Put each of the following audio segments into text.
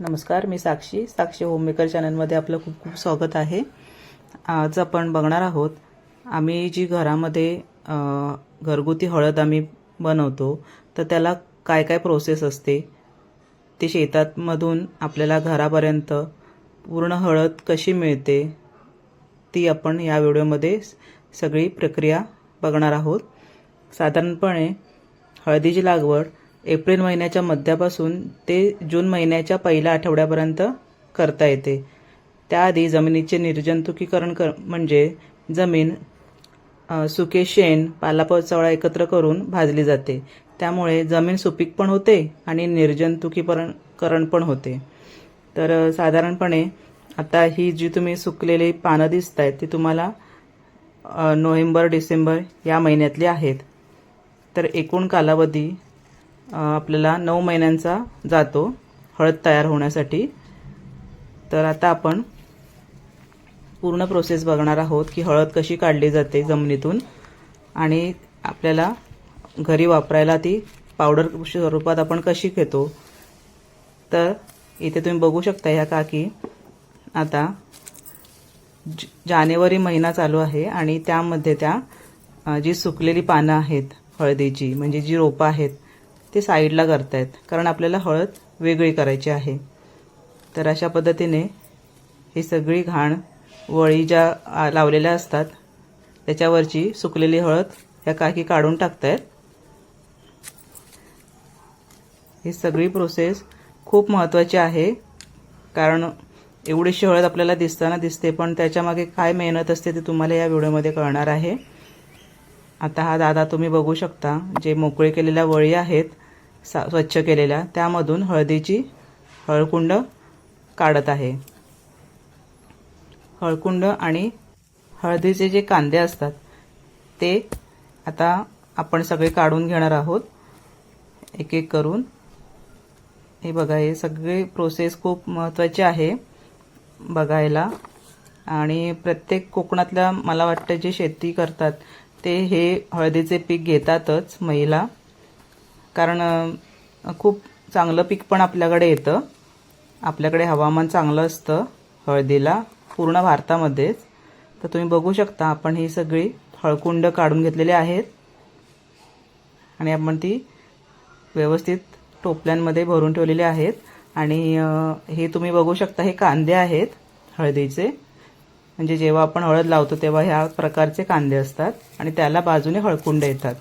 नमस्कार मी साक्षी. साक्षी होममेकर चॅनलमध्ये आपलं खूप खूप स्वागत आहे. आज आपण बघणार आहोत आम्ही जी घरामध्ये घरगुती हळद आम्ही बनवतो तर त्याला काय काय प्रोसेस असते? ते शेतातमधून आपल्याला घरापर्यंत पूर्ण हळद कशी मिळते? ती आपण या व्हिडिओमध्ये सगळी प्रक्रिया बघणार आहोत. साधारणपणे हळदीची लागवड एप्रिल महिन्याच्या मध्यापासून ते जून महिन्याच्या पहिल्या आठवड्यापर्यंत करता येते. त्याआधी जमिनीचे निर्जंतुकीकरण कर म्हणजे जमीन सुके शेण पालापाचोळा एकत्र करून भाजली जाते. त्यामुळे जमीन सुपीक पण होते आणि निर्जंतुकीकरण करण पण होते. तर साधारणपणे आता ही जी तुम्ही सुकलेली पानं दिसत आहेत ती तुम्हाला नोव्हेंबर डिसेंबर या महिन्यातली आहेत. तर एकूण कालावधी आपल्याला नऊ महिन्यांचा जातो हळद तयार होण्यासाठी. तर आता आपण पूर्ण प्रोसेस बघणार आहोत की हळद कशी काढली जाते जमिनीतून. आणि आपल्याला घरी वापरायला ती पावडर स्वरूपात आपण कशी घेतो. तर इथे तुम्ही बघू शकता ह्या काकी. आता ज- जानेवारी महिना चालू आहे आणि त्यामध्ये त्या जी सुकलेली पानं आहेत हळदीची म्हणजे जी रोपं आहेत ते साईडला करतायत कारण आपल्याला हळद वेगळी करायची आहे. तर अशा पद्धतीने ही सगळी घाण वळी ज्या लावलेल्या असतात त्याच्यावरची सुकलेली हळद ह्या काकी काढून टाकतायत. ही सगळी प्रोसेस खूप महत्त्वाची आहे कारण एवढीशी हळद आपल्याला दिसताना दिसते पण त्याच्यामागे काय मेहनत असते ते तुम्हाला या व्हिडिओमध्ये कळणार आहे. आता हा दादा तुम्ही बघू शकता जे मोकळे केलेल्या वळी आहेत सा स्वच्छ केलेल्या त्यामधून हळदीची हळकुंड काढत आहे. हळकुंड आणि हळदीचे जे कांदे असतात ते आता आपण सगळे काढून घेणार आहोत. एक एक करून. हे बघा हे सगळे प्रोसेस खूप महत्त्वाची आहे बघायला. आणि प्रत्येक कोकणातल्या मला वाटतं जे शेती करतात ते हे हळदीचे पीक घेतातच महिला. कारण खूप चांगलं पीक पण आपल्याकडे येतं. आपल्याकडे हवामान चांगलं असतं हळदीला पूर्ण भारतामध्येच. तर तुम्ही बघू शकता आपण ही सगळी हळकुंड काढून घेतलेली आहेत. आणि आपण ती व्यवस्थित टोपल्यांमध्ये भरून ठेवलेले आहेत. आणि हे तुम्ही बघू शकता हे कांदे आहेत हळदीचे. म्हणजे जेव्हा आपण हळद लावतो तेव्हा ह्या प्रकारचे कांदे असतात. आणि त्याला बाजूने हळकुंड येतात.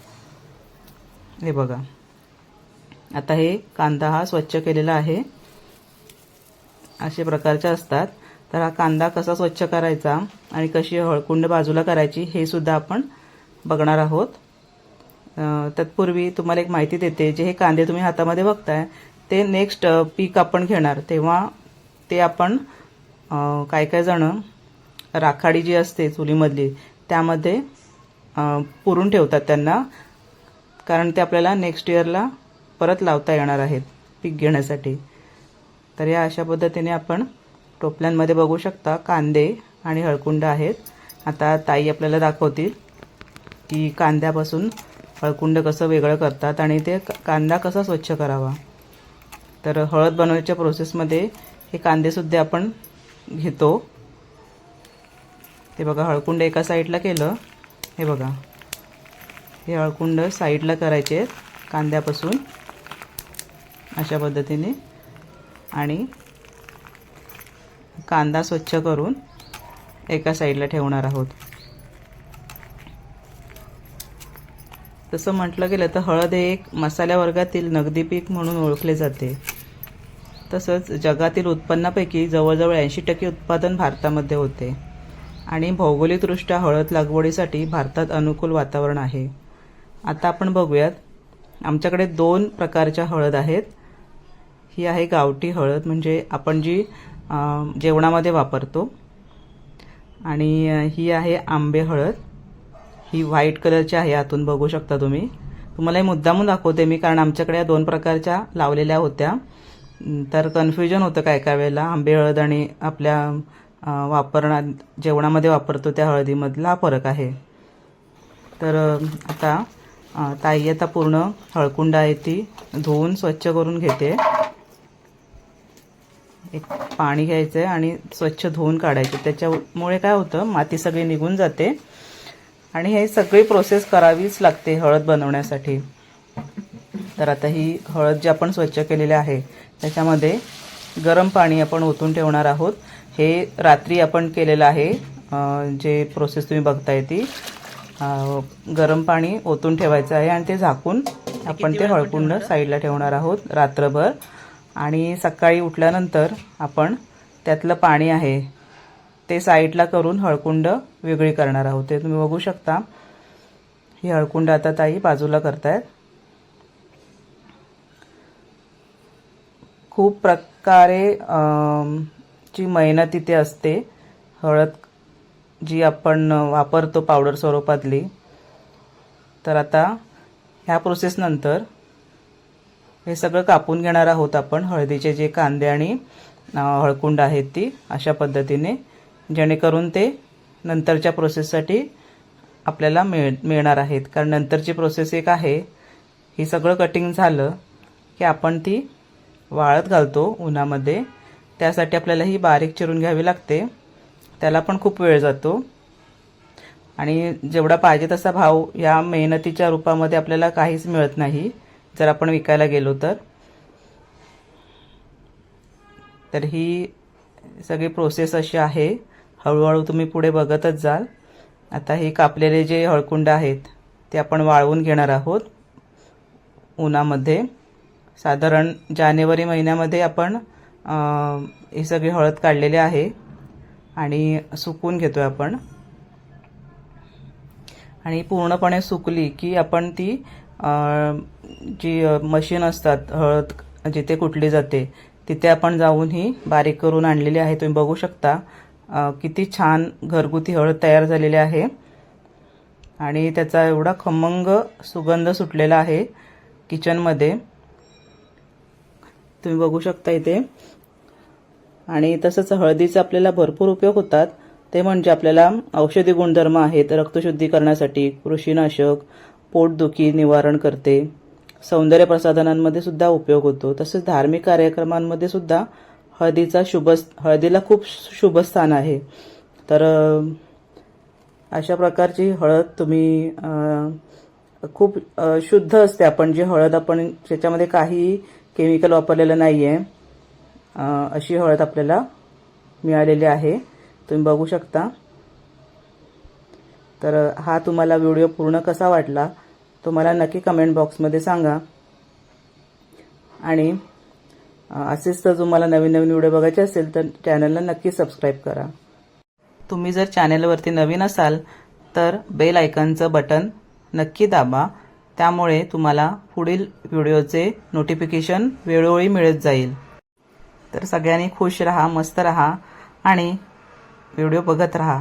हे बघा. आता हे कांदा हा स्वच्छ केलेला आहे. असे प्रकारचे असतात. तर हा कांदा कसा स्वच्छ करायचा आणि कशी हळकुंड बाजूला करायची हे सुद्धा आपण बघणार आहोत. तत्पूर्वी तुम्हाला एक माहिती देते जे हे कांदे तुम्ही हातामध्ये बघताय ते नेक्स्ट पीक आपण घेणार. तेव्हा ते आपण काय काय जण राखाडी जी असते चुलीमधली त्यामध्ये पुरून ठेवतात त्यांना. कारण ते आपल्याला नेक्स्ट इयरला परत लावता येणार आहेत पीक घेण्यासाठी. तर या अशा पद्धतीने आपण टोपल्यांमध्ये बघू शकता कांदे आणि हळकुंड आहेत. आता ताई आपल्याला दाखवतील की कांद्यापासून हळकुंड कसं वेगळं करतात आणि ते कांदा कसा स्वच्छ करावा. तर हळद बनवण्याच्या प्रोसेसमध्ये हे कांदेसुद्धा आपण घेतो. ते बघा हळकुंड एका साईडला केलं. हे बघा. हे हळकुंड साईडला करायचे आहेत कांद्यापासून. अशा पद्धतीने. आणि कांदा स्वच्छ करून एका साईडला ठेवणार आहोत. तसं म्हटलं गेलं तर हळद हे एक मसाल्या वर्गातील नगदी पीक म्हणून ओळखले जाते. तसंच जगातील उत्पन्नापैकी जवळजवळ ऐंशी टक्के उत्पादन भारतामध्ये होते. आणि भौगोलिकदृष्ट्या हळद लागवडीसाठी भारतात अनुकूल वातावरण आहे. आता आपण बघूयात आमच्याकडे दोन प्रकारच्या हळद आहेत. ही आहे गावठी हळद. म्हणजे आपण जी जेवणामध्ये वापरतो. आणि ही आहे आंबे हळद. ही व्हाईट कलरची आहे आतून बघू शकता तुम्ही. तुम्हाला हे मुद्दामून दाखवते मी कारण आमच्याकडे या दोन प्रकारच्या लावलेल्या होत्या. तर कन्फ्युजन होतं काय काय वेळेला. आंबे हळद आणि आपल्या वापरणा जेवणामध्ये वापरतो त्या हळदीमधला फरक आहे. तर आता ताई आता पूर्ण हळकुंड आहे ती धुवून स्वच्छ करून घेते. एक पाणी घ्यायचं आहे आणि स्वच्छ धुवून काढायचं. त्याच्यामुळे काय होतं माती सगळी निघून जाते. आणि हे सगळी प्रोसेस करावीच लागते हळद बनवण्यासाठी. तर आता ही हळद जी आपण स्वच्छ केलेली आहे त्याच्यामध्ये गरम पाणी आपण ओतून ठेवणार आहोत. हे रात्री आपण केलेलं आहे जे प्रोसेस तुम्ही बघताय ती गरम पाणी ओतून ठेवायचं आहे आणि ते झाकून आपण ते हळकुंड साईडला ठेवणार आहोत रात्रभर. आणि सकाळी उठल्यानंतर आपण त्यातलं पाणी आहे ते साईडला करून हळकुंड वेगळी करणार आहोत. ते तुम्ही बघू शकता. ही हळकुंड आता ताई बाजूला करतायत. खूप प्रकारे ची मेहनत इथे असते हळद जी आपण वापरतो पावडर स्वरूपातली तर आता ह्या प्रोसेसनंतर हे सगळं कापून घेणार आहोत आपण. हळदीचे जे कांदे आणि हळकुंड आहेत ती अशा पद्धतीने जेणेकरून ते नंतरच्या प्रोसेससाठी आपल्याला मिळ मिळणार आहेत. कारण नंतरची प्रोसेस एक आहे. ही सगळं कटिंग झालं की आपण ती वाळत घालतो उन्हामध्ये. त्यासाठी आपल्याला ही बारीक चिरून घ्यावी लागते. त्याला पण खूप वेळ जातो. आणि जेवढा पाहिजे तसा भाव या मेहनतीच्या रूपामध्ये आपल्याला काहीच मिळत नाही. जर आपण विकायला गेलो तर? तर ही सगळी प्रोसेस अशी आहे. हळूहळू तुम्ही पुढे बघतच जाल. आता हे कापलेले जे हळकुंड आहेत ते आपण वाळवून घेणार आहोत उन्हामध्ये. साधारण जानेवारी महिन्यामध्ये आपण हे ही सगळी हळद काढलेली आहे आणि सुकवून घेतोय आपण. आणि पूर्णपणे सुकली की आपण ती जी मशीन असतात हळद जिथे कुटली जाते तिथे आपण जाऊन ही बारीक करून आणलेली आहे. तुम्ही बघू शकता किती छान घरगुती हळद तयार झालेली आहे. आणि त्याचा एवढा खमंग सुगंध सुटलेला आहे किचनमध्ये. तुम्ही बघू शकता इथे. आणि तसंच हळदीचा आपल्याला भरपूर उपयोग होतात. ते म्हणजे आपल्याला औषधी गुणधर्म आहेत रक्तशुद्धी करण्यासाठी कृषीनाशक पोटदुखी निवारण करते. सौंदर्य प्रसाधनांमध्ये सुद्धा उपयोग होतो. तसेच धार्मिक कार्यक्रमांमध्ये सुद्धा हळदीचा शुभ हळदीला खूप शुभ स्थान आहे. तर अशा प्रकारची हळद तुम्ही खूप शुद्ध असते. आपण जी हळद आपण त्याच्यामध्ये काही केमिकल वापरलेलं नाही आहे अशी हळद आपल्याला मिळालेली आहे. तुम्ही बघू शकता. तर हा तुम्हाला व्हिडिओ पूर्ण कसा वाटला तो मला नक्की कमेंट बॉक्समध्ये सांगा. आणि असेच तर तुम्हाला नवीन नवीन व्हिडिओ बघायचे असेल तर चॅनलला नक्की सबस्क्राईब करा. तुम्ही जर चॅनेलवरती नवीन असाल तर बेल आयकनचं बटन नक्की दाबा. त्यामुळे तुम्हाला पुढील व्हिडिओचे नोटिफिकेशन वेळोवेळी मिळत जाईल. तर सगळ्यांनी खुश रहा मस्त रहा आणि व्हिडिओ बघत राहा.